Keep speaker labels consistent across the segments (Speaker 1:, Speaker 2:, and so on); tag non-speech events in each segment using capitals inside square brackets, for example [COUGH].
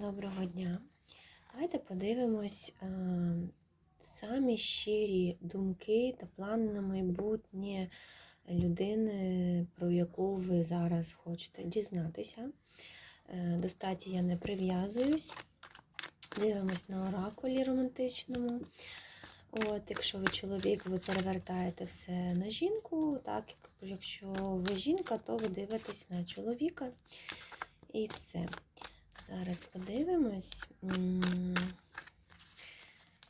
Speaker 1: Доброго дня. Давайте подивимось е, самі щирі думки та плани на майбутнє людини, про яку ви зараз хочете дізнатися. Е, До статі я не прив'язуюсь. Дивимось на оракулі романтичному. От, якщо ви чоловік, ви перевертаєте все на жінку. Так, якщо ви жінка, то ви дивитесь на чоловіка і все. Зараз подивимось.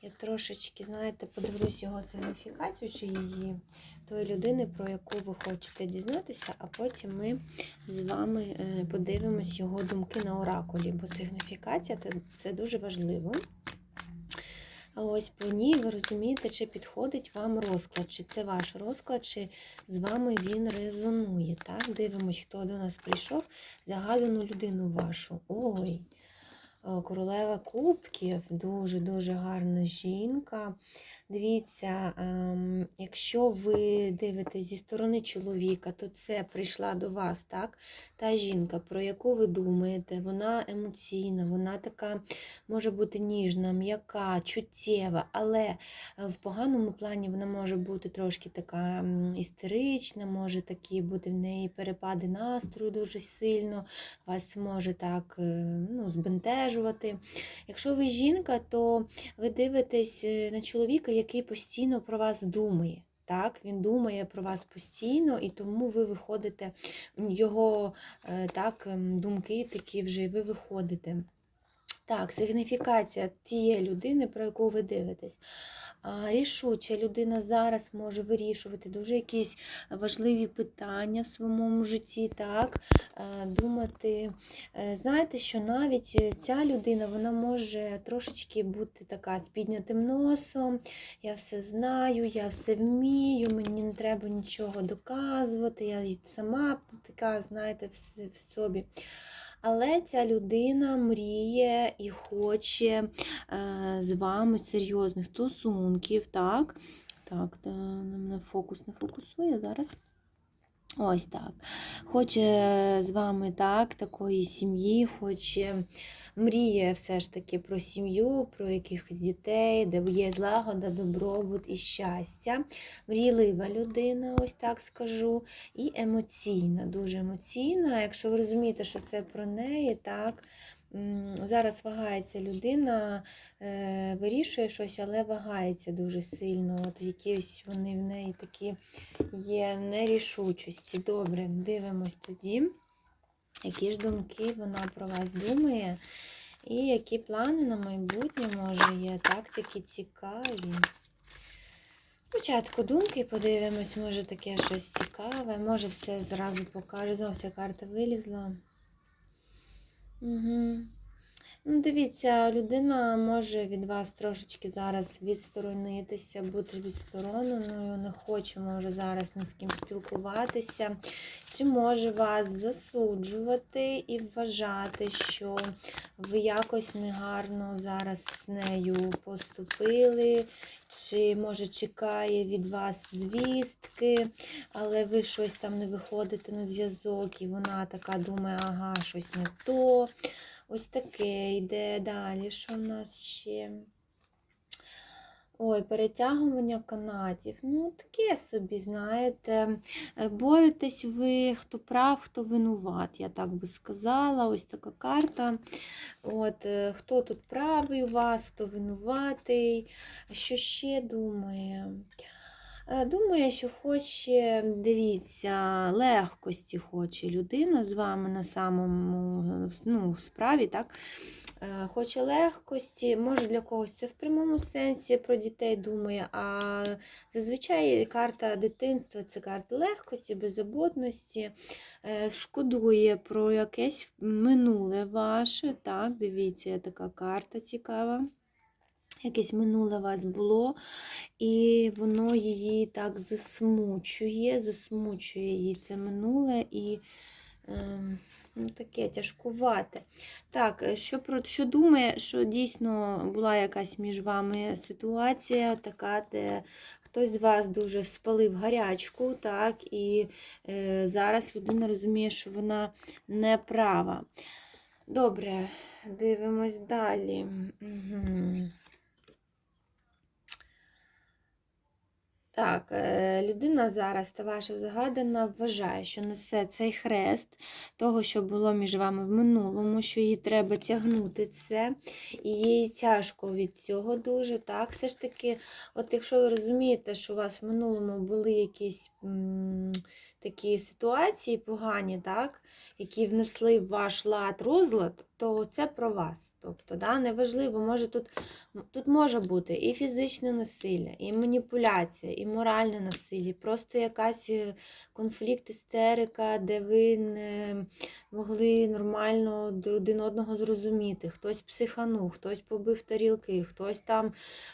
Speaker 1: Я трошечки, знаєте, подивлюсь його сигніфікацію чи її тої людини, про яку ви хочете дізнатися, а потім ми з вами е, подивимось його думки на оракулі, бо сигніфікація це- це дуже важливо. Ось по ній ви розумієте, чи підходить вам розклад, чи це ваш розклад, чи з вами він резонує. Так, дивимось, хто до нас прийшов. Загадану людину вашу. Ой, е, королева кубків, дуже-дуже гарна жінка. Дивіться, ем, якщо ви дивитесь зі сторони чоловіка, то це прийшла до вас, так? Та жінка, про яку ви думаєте, вона емоційна, вона така може бути ніжна, м'яка, чуттєва, але в поганому плані вона може бути трошки така істерична, може такі бути в неї перепади настрою дуже сильно, вас може так е, ну, збентежувати. Якщо ви жінка, то ви дивитесь е, на чоловіка, який постійно про вас думає. Так, він думає про вас постійно, і тому ви виходите, його е, так, думки такі вже, і ви виходите. Так, сигніфікація тієї людини, про яку ви дивитесь. Рішуча людина зараз може вирішувати дуже якісь важливі питання в своєму житті, так, е, думати. Е, Знаєте, що навіть ця людина вона може трошечки бути така з піднятим носом. Я все знаю, я все вмію, мені не треба нічого доказувати, я сама така, знаєте, в собі. Але ця людина мріє і хоче е, з вами серйозних стосунків, так? Так, та, на фокус не фокусує зараз. Ось так. Хоче з вами так, такої сім'ї, хоче, мріє все ж таки про сім'ю, про якихось дітей, де є злагода, добробут і щастя. Мрійлива людина, ось так скажу. І емоційна, дуже емоційна. Якщо ви розумієте, що це про неї, так. Зараз вагається людина, е, вирішує щось, але вагається дуже сильно. От якісь вони в неї такі є нерішучості. Добре, дивимось тоді, які ж думки вона про вас думає, і які плани на майбутнє може є. Так, такі цікаві. Спочатку думки подивимось, може таке щось цікаве, може все зразу покаже. Знову ця карта вилізла. Угу. Ну, дивіться, людина може від вас трошечки зараз відсторонитися, бути відстороненою, не хоче, може зараз ні з ким спілкуватися, чи може вас засуджувати і вважати, що ви якось негарно зараз з нею поступили, чи може чекає від вас звістки, але ви щось там не виходите на зв'язок, і вона така думає, ага, щось не то. Ось таке йде далі. Що в нас ще? Ой, перетягування канатів. Ну, таке собі, знаєте. Е, Боретесь ви, хто прав, хто винуват, я так би сказала. Ось така карта. От, е, Хто тут правий у вас, хто винуватий. Що ще думає? Е, Думаю, що хоче, дивіться, легкості хоче людина з вами на самому ну, справі, так? Е, Хоче легкості, може для когось це в прямому сенсі про дітей думає, а зазвичай карта дитинства це карта легкості, беззаботності, е, шкодує про якесь минуле ваше. Так, дивіться, така карта цікава. Якесь минуле вас було, і воно її так засмучує, засмучує її це минуле і ем, ну, таке тяжкувате. Так, е, що, про, що думає, що дійсно була якась між вами ситуація, така, де хтось з вас дуже спалив гарячку, так, і е, зараз людина розуміє, що вона не права. Добре, дивимось далі. Угу. Так, е, людина зараз, та ваша загадана, вважає, що несе цей хрест того, що було між вами в минулому, що їй треба тягнути це, і їй тяжко від цього дуже. Так, все ж таки, от якщо ви розумієте, що у вас в минулому були якісь такі ситуації погані, так, які внесли в ваш лад розлад, то це про вас. Тобто, да, неважливо, може тут Тут може бути і фізичне насилля, і маніпуляція, і моральне насилля, просто якась е, конфлікт, істерика, де ви не могли нормально один одного зрозуміти. Хтось психанув, хтось побив тарілки, хтось там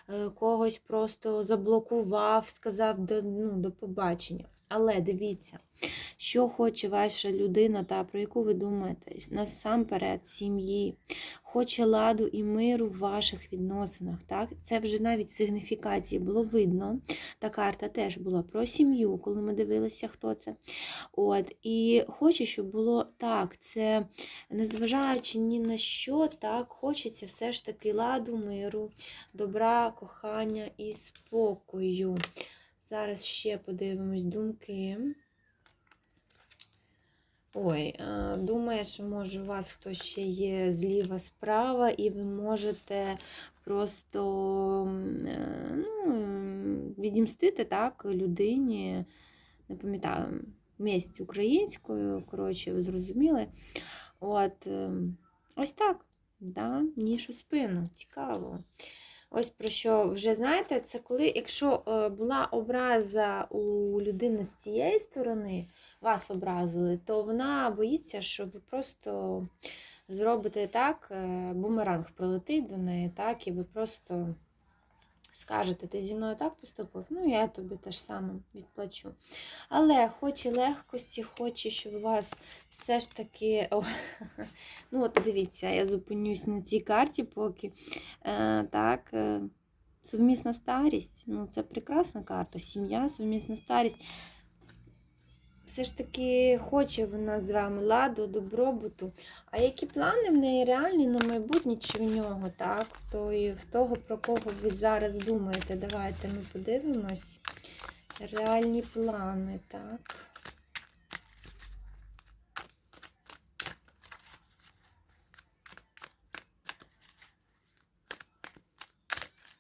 Speaker 1: е, когось просто заблокував, сказав ну, до побачення. Але дивіться, що хоче ваша людина, та про яку ви думаєте, насамперед сім'ї, хоче ладу і миру в ваших відносинах. Так? Це вже навіть сигніфікації було видно. Та карта теж була про сім'ю, коли ми дивилися, хто це. От, І хоче, щоб було так, це незважаючи ні на що, так, хочеться все ж таки ладу, миру, добра, кохання і спокою. Зараз ще подивимось думки. Ой, думає, що може у вас хтось ще є зліва справа, і ви можете просто е, ну, відімстити так, людині, не пам'ятаю, місць українською, коротше, ви зрозуміли. От, е, ось так, да, ніж у спину, цікаво. Ось про що вже знаєте, це коли, якщо е, була образа у людини з цієї сторони, вас образили, то вона боїться, що ви просто зробите так, е, бумеранг пролетить до неї, так, і ви просто скажете, ти зі мною так поступив, ну я тобі теж саме відплачу. Але хоче легкості, хоче, щоб у вас все ж таки. О, [LAUGHS] ну от Дивіться, я зупинюсь на цій карті, поки е, так. Е, Совмісна старість, ну це прекрасна карта, сім'я, совмісна старість все ж таки хоче вона з вами ладу, добробуту. А які плани в неї реальні на майбутнє чи в нього, так? То і в того, про кого ви зараз думаєте. Давайте ми подивимось. Реальні плани, так.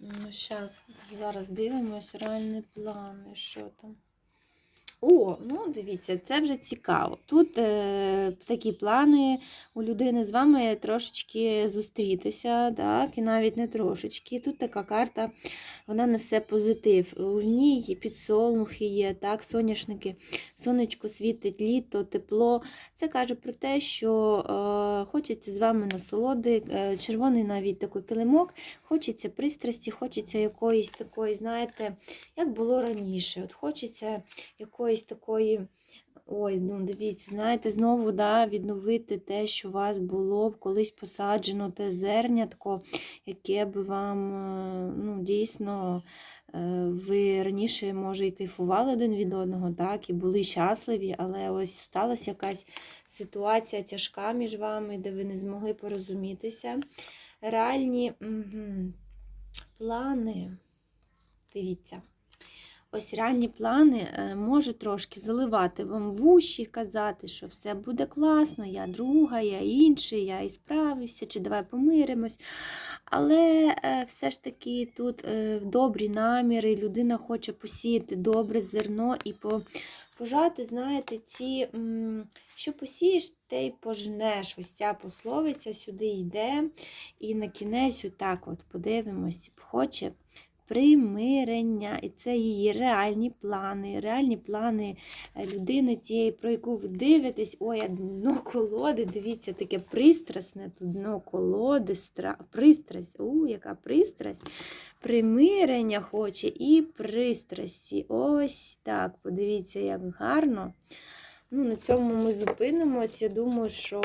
Speaker 1: Ну, зараз, зараз дивимось реальні плани, що там. О, ну дивіться, це вже цікаво. Тут е, такі плани у людини з вами трошечки зустрітися, так, і навіть не трошечки. Тут така карта, вона несе позитив. У ній підсолнухи є, так, соняшники, сонечко світить, літо, тепло. Це каже про те, що е, хочеться з вами насолоди, е, червоний навіть такий килимок, хочеться пристрасті, хочеться якоїсь такої, знаєте, як було раніше. От Хочеться якоїсь якоїсь такої. Ой, ну дивіться, знаєте, знову да, відновити те, що у вас було б колись посаджено, те зернятко, яке би вам е, ну, дійсно е, ви раніше, може, і кайфували один від одного, так, і були щасливі, але ось сталася якась ситуація тяжка між вами, де ви не змогли порозумітися. Реальні угу, плани, дивіться. Ось ранні плани е, може трошки заливати вам в уші, казати, що все буде класно, я друга, я інший, я і справився, чи давай помиримось. Але е, все ж таки тут е, добрі наміри, людина хоче посіяти добре зерно і пожати, знаєте, ці, що посієш, те й пожнеш. Ось ця пословиця сюди йде. І на кінець, отак от подивимось, хоче примирення. І це її реальні плани, реальні плани е, людини тієї, про яку ви дивитесь. Ой, дно колоди, дивіться, таке пристрасне, тут дно колоди, стра... пристрасть. У, яка пристрасть. Примирення хоче і пристрасті. Ось так. Подивіться, як гарно. Ну, На цьому ми зупинимось. Я думаю, що.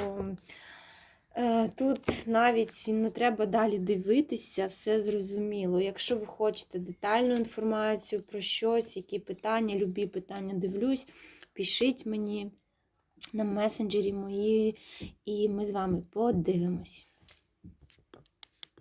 Speaker 1: Е, тут навіть не треба далі дивитися, все зрозуміло. Якщо ви хочете детальну інформацію про щось, які питання, любі питання дивлюсь, пишіть мені. на месенджері мої, і ми з вами подивимось.